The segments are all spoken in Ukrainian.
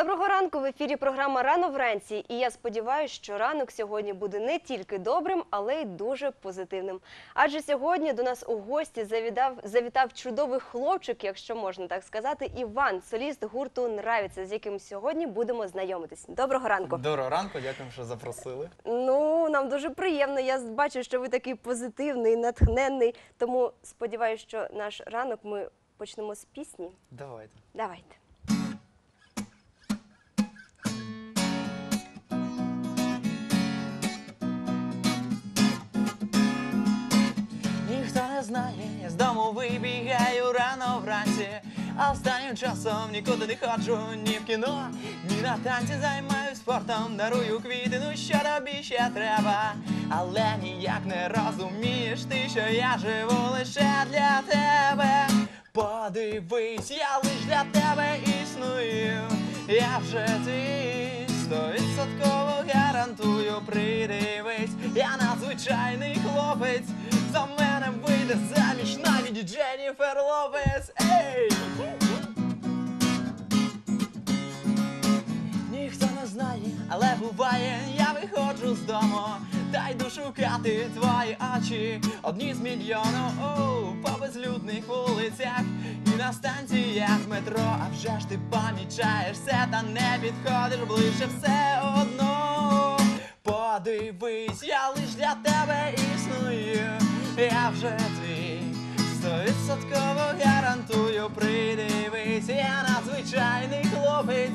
Доброго ранку в ефірі програма Рано вранці. І я сподіваюся, що ранок сьогодні буде не тільки добрим, але й дуже позитивним. Адже сьогодні до нас у гості завітав, завітав чудовий хлопчик, якщо можна так сказати, Іван, соліст гурту Нравіться, з яким сьогодні будемо знайомитись. Доброго ранку. Доброго ранку, дякую, що запросили. Ну, нам дуже приємно. Я бачу, що ви такий позитивний, натхненний. Тому сподіваюся, що наш ранок ми почнемо з пісні. Давайте. Давайте. Знає, з дому вибігаю рано вранці, а останнім часом нікуди не ходжу, ні в кіно, ні на танці. Займаюсь спортом, дарую квіти, ну що тобі ще треба, але ніяк не розумієш ти, що я живу лише для тебе. Подивись, я лиш для тебе існую, я вже твій стовідсотково гарантую, придивись, я надзвичайний хлопець, за мене вийде заміж навіть Дженніфер Лопес. Ей! Ніхто не знає, але буває, я виходжу з дому, та йду шукати твої очі. Одні з мільйону оу, по безлюдних вулицях і на станціях метро. А вже ж ти помічаєш все, та не підходиш ближче все одно. Подивись, я лиш для тебе я вже твій. Стовідсотково гарантую, придивись, я надзвичайний хлопець.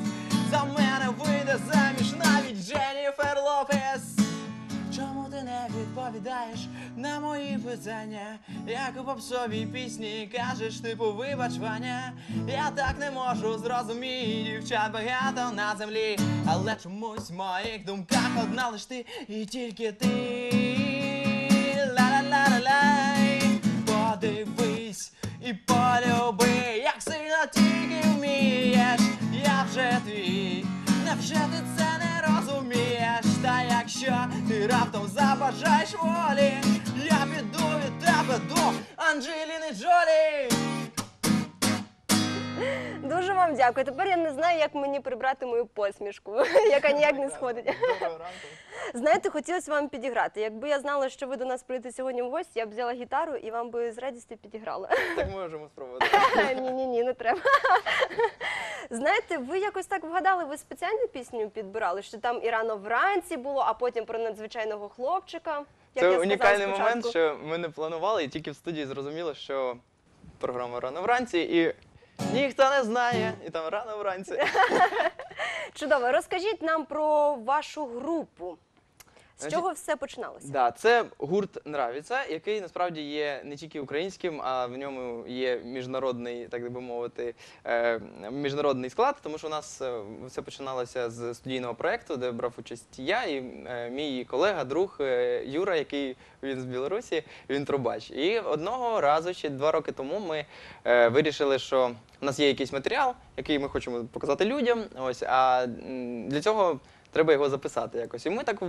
За мене вийде заміж навіть Дженніфер Лопес. Чому ти не відповідаєш на мої питання? Як у попсовій пісні кажеш, типу вибач Ваня Я так не можу зрозуміти, дівчат багато на землі, але чомусь в моїх думках одна лиш ти і тільки ти. Ла-ла-ла-ла-лай Подивись і полюби, як сильно тільки вмієш, я вже твій, невже ти це не розумієш? Та якщо ти раптом забажаєш волі, я піду від тебе до Анджеліни Джолі. Вам дякую. Тепер я не знаю, як мені прибрати мою посмішку, яка ніяк не сходить. Доброго ранку. Знаєте, хотілося вам підіграти. Якби я знала, що ви до нас прийдете сьогодні в гості, я б взяла гітару і вам би з радістю підіграла. Так можемо спробувати. Ні, ні, ні, не треба. Знаєте, ви якось так вгадали, ви спеціальну пісню підбирали, що там і рано вранці було, а потім про надзвичайного хлопчика. як я Це сказала унікальний спочатку. момент, що ми не планували, і тільки в студії зрозуміло, що програма рано вранці і. Ніхто не знає, і там рано вранці. Чудово. Розкажіть нам про вашу групу. З чого все починалося? Да, це гурт Нравіться, який насправді є не тільки українським, а в ньому є міжнародний, так би мовити, е, міжнародний склад, тому що у нас е, все починалося з студійного проєкту, де брав участь я і е, мій колега, друг е, Юра, який він з Білорусі, він трубач. І одного разу ще два роки тому ми е, вирішили, що у нас є якийсь матеріал, який ми хочемо показати людям. Ось, а для цього треба його записати якось. І ми так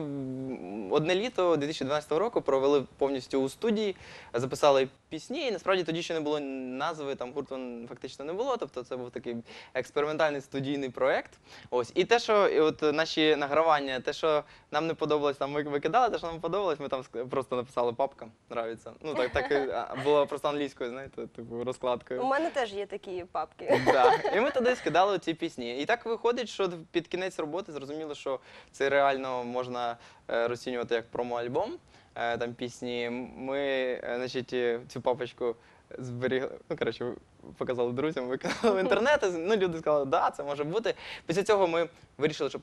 одне літо 2012 року провели повністю у студії, записали пісні, і насправді тоді ще не було назви, там гурту фактично не було. Тобто це був такий експериментальний студійний проєкт. Ось. І те, що і от наші награвання, те, що нам не подобалось, там ми викидали, те, що нам подобалось, ми там просто написали папка, нравиться. Ну так, так було просто англійською, знаєте, типу розкладкою. У мене теж є такі папки. Да. І ми туди скидали ці пісні. І так виходить, що під кінець роботи зрозуміло, що це реально можна е, розцінювати як промо-альбом. Е, Там пісні. Ми, е, значить, цю папочку зберігли. Ну, коротше, показали друзям, виконали в інтернет. Ну, люди сказали, да, це може бути. Після цього ми вирішили, що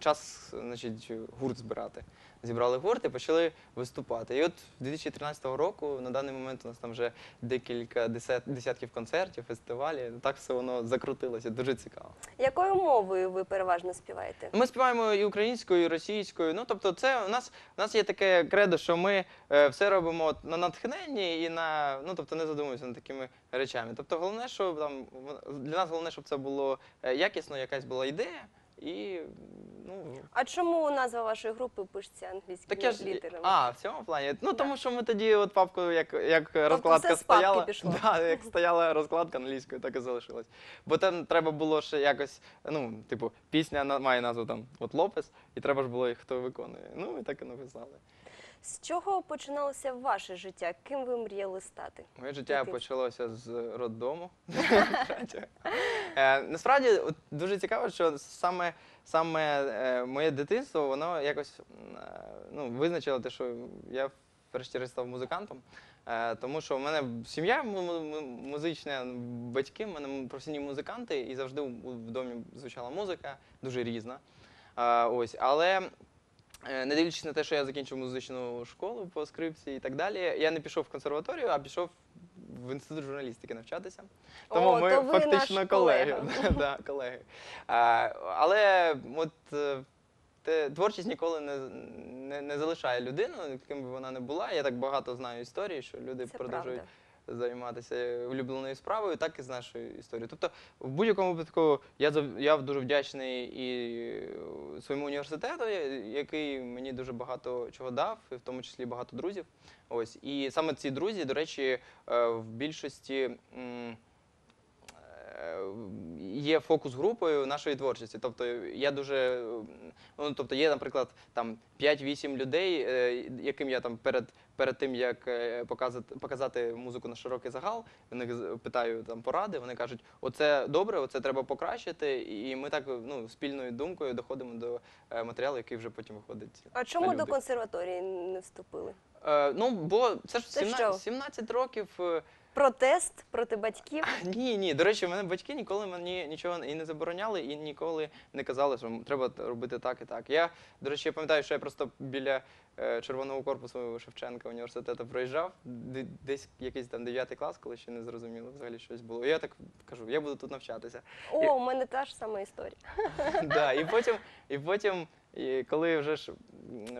час, значить, гурт збирати. Зібрали гурт і почали виступати. І от 2013 року на даний момент у нас там вже декілька десят, десятків концертів, фестивалів. Так все воно закрутилося, дуже цікаво. Якою мовою ви переважно співаєте? Ми співаємо і українською, і російською. Ну тобто, це у нас у нас є таке кредо, що ми е, все робимо на натхненні і на ну тобто не задумуємося над такими речами. Тобто, головне, щоб там для нас головне, щоб це було е, якісно, якась була ідея. І ну, А чому назва вашої групи пишеться англійськими так я ж літерами? а, в цьому плані. Ну Да. тому що ми тоді, от папку, як, як розкладка все з папки стояла, пішло. да, як стояла розкладка англійською, так і залишилась. Бо там треба було ще якось, ну, типу, пісня має назву там от Лопес, і треба ж було їх хто виконує. Ну і так і написали. З чого починалося ваше життя? Ким ви мріяли стати? Моє життя Дитинство. почалося з роддому. Е, Насправді дуже цікаво, що саме, саме е, моє дитинство, воно якось е, ну, визначило те, що я врешті став музикантом. Тому що в мене сім'я му- му- му- музична, батьки, в мене професійні музиканти, і завжди в домі звучала музика, дуже різна. Ось, але Не дивлячись на те, що я закінчив музичну школу по скрипці і так далі, я не пішов в консерваторію, а пішов в інститут журналістики навчатися. Тому О, ми то ви фактично наш колеги. колега. да, колеги. А, але от е, те, творчість ніколи не, не, не залишає людину, ким би вона не була. Я так багато знаю історії, що люди Це продовжують правда. Займатися улюбленою справою, так і з нашою історією. Тобто, в будь-якому випадку я я дуже вдячний і своєму університету, який мені дуже багато чого дав, в тому числі багато друзів. Ось і саме ці друзі, до речі, е, в більшості. е, Є фокус групою нашої творчості. Тобто я дуже е, ну, тобто є, наприклад, там 5-8 людей, е, яким я там перед, перед тим як е, показати, показати музику на широкий загал, в них питаю там поради. Вони кажуть, оце добре, оце треба покращити. І ми так ну спільною думкою доходимо до е, матеріалу, який вже потім виходить. А чому на до консерваторії не вступили? Е, ну бо це ж Це 17, 17 років. Протест проти батьків? Ні, ні. До речі, мене батьки ніколи мені нічого і не забороняли, і ніколи не казали, що треба робити так і так. Я, до речі, я пам'ятаю, що я просто біля е, червоного корпусу Шевченка університету проїжджав, десь якийсь там 9 клас, коли ще не зрозуміло взагалі щось було. І я так кажу, я буду тут навчатися. О, у мене та ж сама історія. да, і потім, і потім, і коли вже ж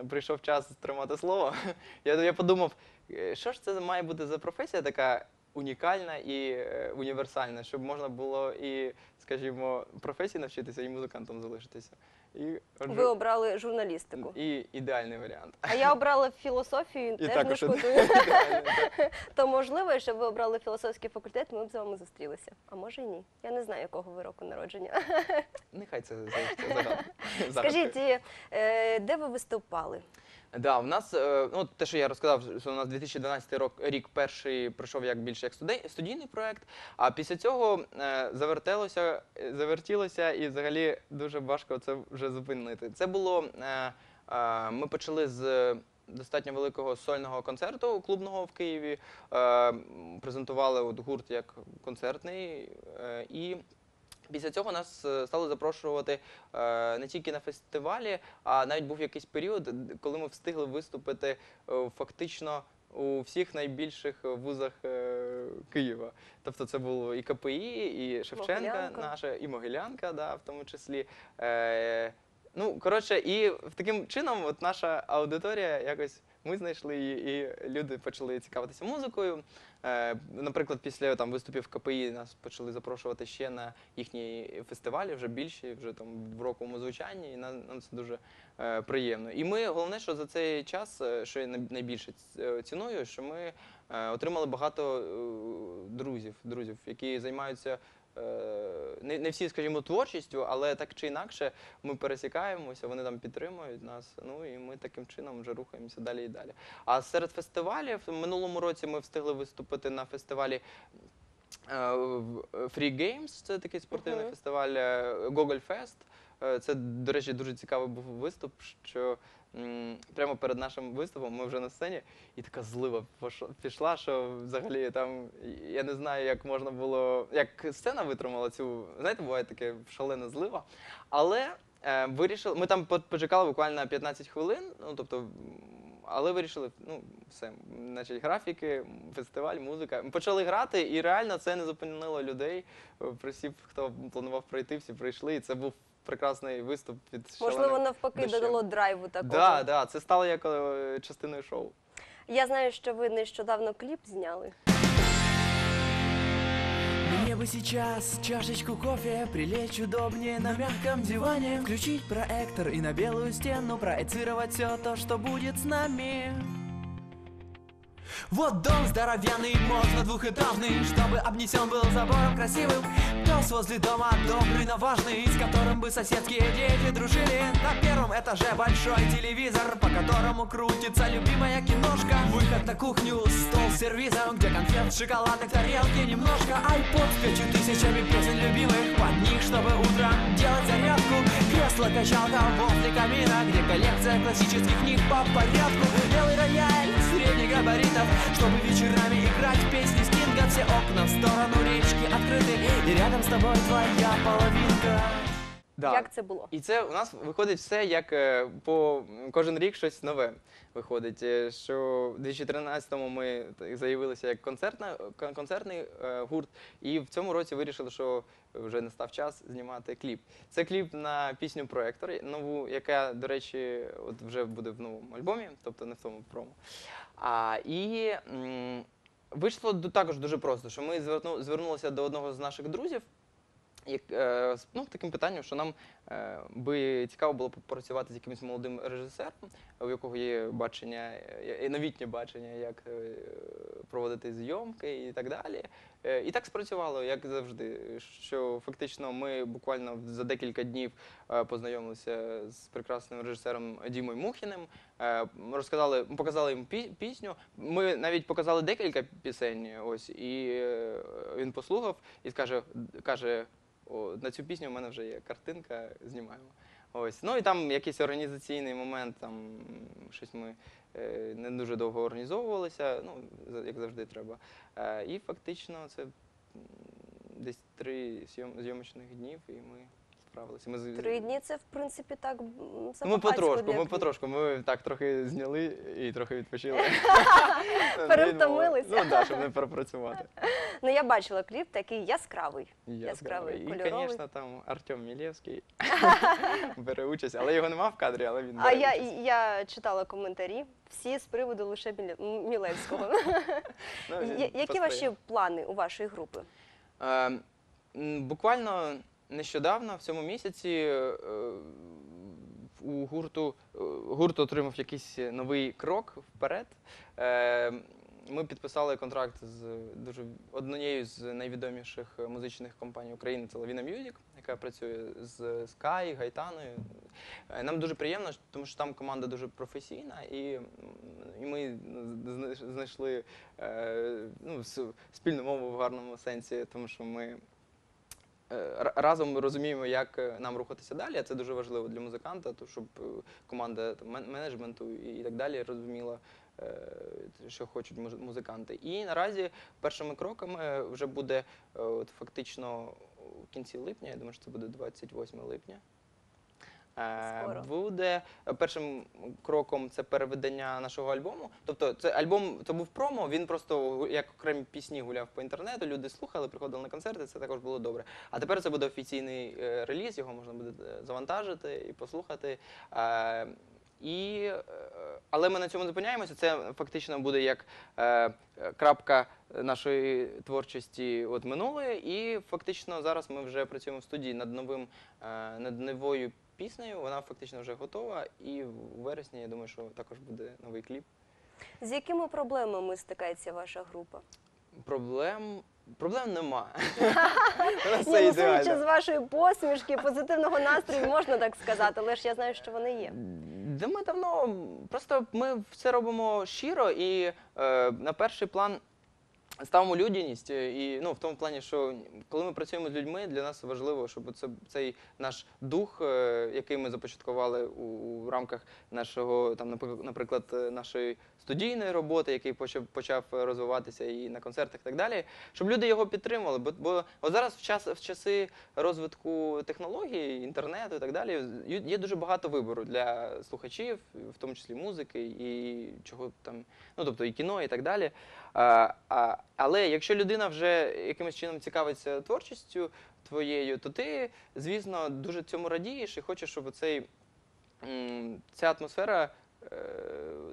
прийшов час тримати слово, я, я подумав, е, що ж це має бути за професія така унікальна і е, універсальна, щоб можна було і, скажімо, професії навчитися, і музикантом залишитися. І, отже, Ви обрали журналістику. і ідеальний варіант. А я обрала філософію, І теж не також шкодую. То можливо, якщо б ви обрали філософський факультет, ми б з вами зустрілися. А може і ні. Я не знаю, якого ви року народження. Нехай це залишиться загадкою. Скажіть, е, де ви виступали? Да, в нас е, ну те, що я розказав, що у нас 2012 рок рік перший пройшов як більше як студей, студійний проект. А після цього е, завертелося, е, завертілося, і взагалі дуже важко це вже зупинити. Це було ми почали з. Достатньо великого сольного концерту клубного в Києві. Презентували от гурт як концертний. І після цього нас е, стали запрошувати е, не тільки на фестивалі, а навіть був якийсь період, коли ми встигли виступити е, фактично у всіх найбільших вузах е, Києва. Тобто це було і КПІ, і Шевченка Могилянка. наша, і Могилянка, да, в тому числі. Е, ну, коротше, і таким чином, от наша аудиторія якось. Ми знайшли її, і люди почали цікавитися музикою. Е, наприклад, після там виступів КПІ нас почали запрошувати ще на їхні фестивалі, вже більші, вже там в роковому звучанні, і нам, нам це дуже е, приємно. І ми головне, що за цей час, е, що я найбільше ц- ціную, що ми отримали багато друзів, друзів, які займаються. Е, Не, не всі, скажімо, творчістю, але так чи інакше ми пересікаємося, вони там підтримують нас. Ну і ми таким чином вже рухаємося далі і далі. А серед фестивалів в минулому році ми встигли виступити на фестивалі е, Free Games, це такий спортивний Мгм. фестиваль е, Google Fest. Е, Це, до речі, дуже цікавий був виступ, що прямо перед нашим виступом ми вже на сцені, і така злива пішла, що взагалі там я не знаю, як можна було, як сцена витримала цю. Знаєте, буває таке шалена злива. Але е, вирішили, ми там почекали буквально 15 хвилин, ну тобто. Але вирішили, ну все, значить, графіки, фестиваль, музика. Ми почали грати, і реально це не зупинило людей. Е, Всі, хто планував пройти, всі прийшли. І це був прекрасний виступ від Можливо, навпаки, дощем. додало драйву такого. Так, да, це стало як е, частиною шоу. Я знаю, що ви нещодавно кліп зняли. Мне Мне бы сейчас чашечку кофе, прилечь удобнее на мягком диване, включить проектор и на белую стену проецировать все то, что будет с нами. Вот дом здоровянный, можно двухэтажный, чтобы обнесен был забором красивым. Пес возле дома добрый, но важный, с которым бы соседские дети дружили. На первом этаже большой телевизор, по которому крутится любимая киношка. Выход на кухню, стол с сервизом, где конфет, шоколадных тарелки немножко. Айпод с пятью тысячами песен любимых, под них, чтобы утром делать зарядку. Кресло-качалка возле камина, где коллекция классических книг по порядку. Белый рояль средних габаритов, чтобы вечерами играть песни Стинга. Все окна в сторону речки открыты, и рядом с тобой твоя половинка. Да. Як це було? І це у нас виходить все як е, по кожен рік щось нове виходить. Е, Що в 2013-му ми так заявилися як концертна, кон- концертний е, гурт, і в цьому році вирішили, що вже настав час знімати кліп. Це кліп на пісню Проектор, нову, яка, до речі, от вже буде в новому альбомі, тобто не в тому промо. А, і м, вийшло ду- також дуже просто, що ми зверну, звернулися до одного з наших друзів як, е, ну, таким питанням, що нам е, би цікаво було попрацювати з якимось молодим режисером, у якого є бачення, е, новітнє бачення, як проводити зйомки і так далі. І так спрацювало, як завжди. Що фактично ми буквально за декілька днів познайомилися з прекрасним режисером Дімою Мухіним, розказали, показали пі- пісню. Ми навіть показали декілька пісень. Ось і він послухав і скаже, каже: На цю пісню в мене вже є картинка, знімаємо. Ось. Ну і там якийсь організаційний момент, там щось ми е, не дуже довго організовувалися, ну, як завжди треба. Е, і фактично це десь три зйом- зйомочних днів, і ми справилися. Ми з- Три дні це в принципі так м, Ну, ми потрошку, для ми потрошку. Ми так трохи зняли і трохи відпочили. Перевтомилися. Ну так, щоб не перепрацювати. Ну я бачила кліп такий яскравий. Яскравий, І, кольоровий. звісно, там Артем Мілєвський бере участь, але його нема в кадрі, але він А бере я, участь. я читала коментарі всі з приводу лише Міле- М- Мілевського. Ну, він Я- Які посприяв. ваші плани у вашої групи? Е, м, Буквально нещодавно, в цьому місяці, е, у гурту, е, гурт отримав якийсь новий крок вперед. Е, Ми підписали контракт з дуже однією з найвідоміших музичних компаній України це Lavina Music, яка працює з Sky, Гайтаною. Нам дуже приємно, тому що там команда дуже професійна, і, і ми знайшли ну, спільну мову в гарному сенсі, тому що ми е, ми розуміємо, як е, нам рухатися далі. Це дуже важливо для музиканта, щоб е, команда там, менеджменту і так далі розуміла, що хочуть муз- музиканти. І наразі першими кроками вже буде от, фактично в кінці липня, я думаю, що це буде 28 липня. Е, Скоро. Буде першим кроком це переведення нашого альбому. Тобто, це альбом це був промо. Він просто як окремі пісні гуляв по інтернету. Люди слухали, приходили на концерти. Це також було добре. А тепер це буде офіційний е, реліз. Його можна буде е, завантажити і послухати. І, але ми на цьому зупиняємося. Це фактично буде як е, крапка нашої творчості от минулої. І фактично зараз ми вже працюємо в студії над новим е, над новою піснею. Вона фактично вже готова. І в вересні я думаю, що також буде новий кліп. З якими проблемами стикається ваша група? Проблем проблем нема. У нас Ні, все ну, судячи з ідеально. вашої посмішки, позитивного настрою можна так сказати, але ж я знаю, що вони є. Да ми давно просто ми все робимо щиро і е, на перший план ставимо людяність. е, І ну в тому плані, що коли ми працюємо з людьми, для нас важливо, щоб це цей наш дух, е, який ми започаткували у, у рамках нашого там, напри- наприклад, е, нашої студійної роботи, який почав почав розвиватися і на концертах, і так далі, щоб люди його підтримували. Бо, бо от зараз в час в часи розвитку технологій, інтернету і так далі, є дуже багато вибору для слухачів, в тому числі музики і чого там, ну тобто і кіно, і так далі. А, а, але якщо людина вже якимось чином цікавиться творчістю твоєю, то ти, звісно, дуже цьому радієш і хочеш, щоб цей, ця атмосфера е,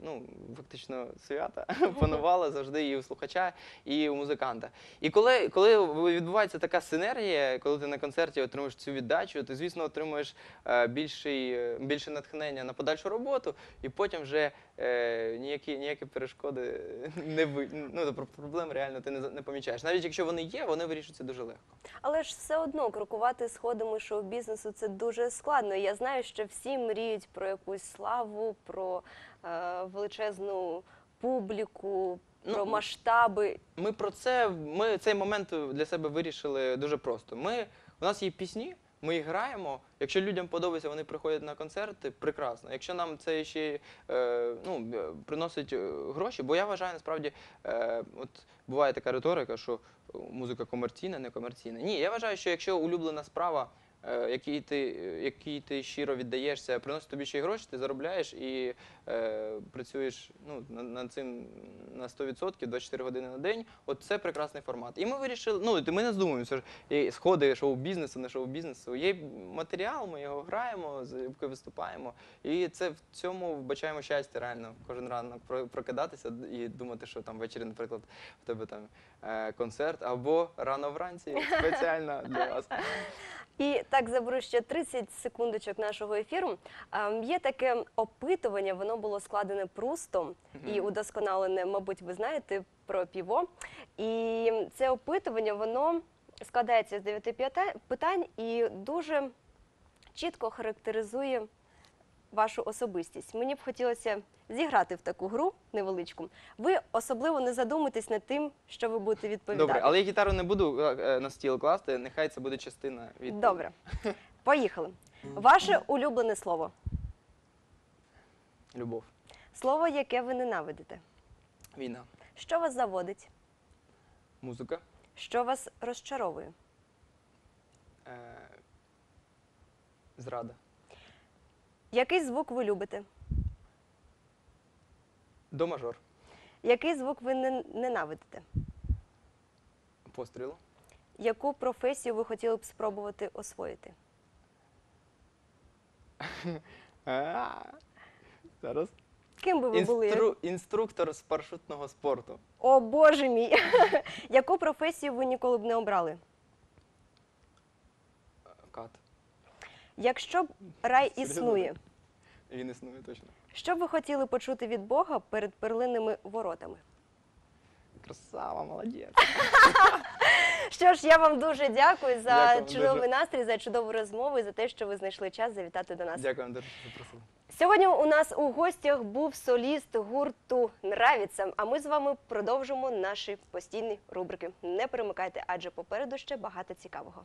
ну, фактично свята панувала завжди і у слухача, і у музиканта. І коли, коли відбувається така синергія, коли ти на концерті отримуєш цю віддачу, ти, звісно, отримуєш е, більший, е, більше натхнення на подальшу роботу, і потім вже е, ніякі, ніякі перешкоди не ви, ну, тобто проблем реально ти не, не помічаєш. Навіть якщо вони є, вони вирішуються дуже легко. Але ж все одно крокувати сходами шоу-бізнесу це дуже складно. Я знаю, що всі мріють про якусь славу, про е, величезну публіку, Ну, про масштаби. Ми про це ми цей момент для себе вирішили дуже просто. Ми у нас є пісні, ми їх граємо. Якщо людям подобається, вони приходять на концерти, прекрасно. Якщо нам це ще е, ну, е, приносить е, гроші, бо я вважаю, насправді, е, от буває така риторика, що музика комерційна, не комерційна. Ні, я вважаю, що якщо улюблена справа, е, якій ти, якій ти щиро віддаєшся, приносить тобі ще й гроші, ти заробляєш і е, працюєш ну, над, цим на 100%, 24 години на день. От це прекрасний формат. І ми вирішили, ну і ми не здумуємося, що сходи шоу-бізнесу, не шоу-бізнесу. Є матеріал, ми його граємо, з якою виступаємо. І це в цьому вбачаємо щастя реально кожен ранок про- прокидатися і думати, що там ввечері, наприклад, в тебе там е, концерт або рано вранці спеціально для вас. І так заберу ще 30 секундочок нашого ефіру. Ем, Є таке опитування, воно було складене прустом і удосконалене, мабуть, ви знаєте про піво. І це опитування воно складається з 9 п'ята- питань і дуже чітко характеризує вашу особистість. Мені б хотілося зіграти в таку гру невеличку. Ви особливо не задумуйтесь над тим, що ви будете відповідати. Добре, але я гітару не буду е, на стіл класти, нехай це буде частина від Добре. Поїхали. Ваше улюблене слово. любов. Слово, яке ви ненавидите. Війна, Що вас заводить? музика, Що вас розчаровує? е, зрада, Який звук ви любите? до мажор, Який звук ви не- ненавидите? пострілу, Яку професію ви хотіли б спробувати освоїти? А, Зараз. Ким би ви були? Інстру... Інструктор з парашутного спорту. О Боже мій! Яку професію ви ніколи б не обрали? Якщо б рай існує, Він існує точно. що б ви хотіли почути від Бога перед перлинними воротами? Красава, молодець. Що ж, я вам дуже дякую за Дякую вам чудовий дуже. настрій, за чудову розмову і за те, що ви знайшли час завітати до нас. Дякую вам дуже, що запросили. Сьогодні у нас у гостях був соліст гурту Нравіться. А ми з вами продовжимо наші постійні рубрики. Не перемикайте, адже попереду ще багато цікавого.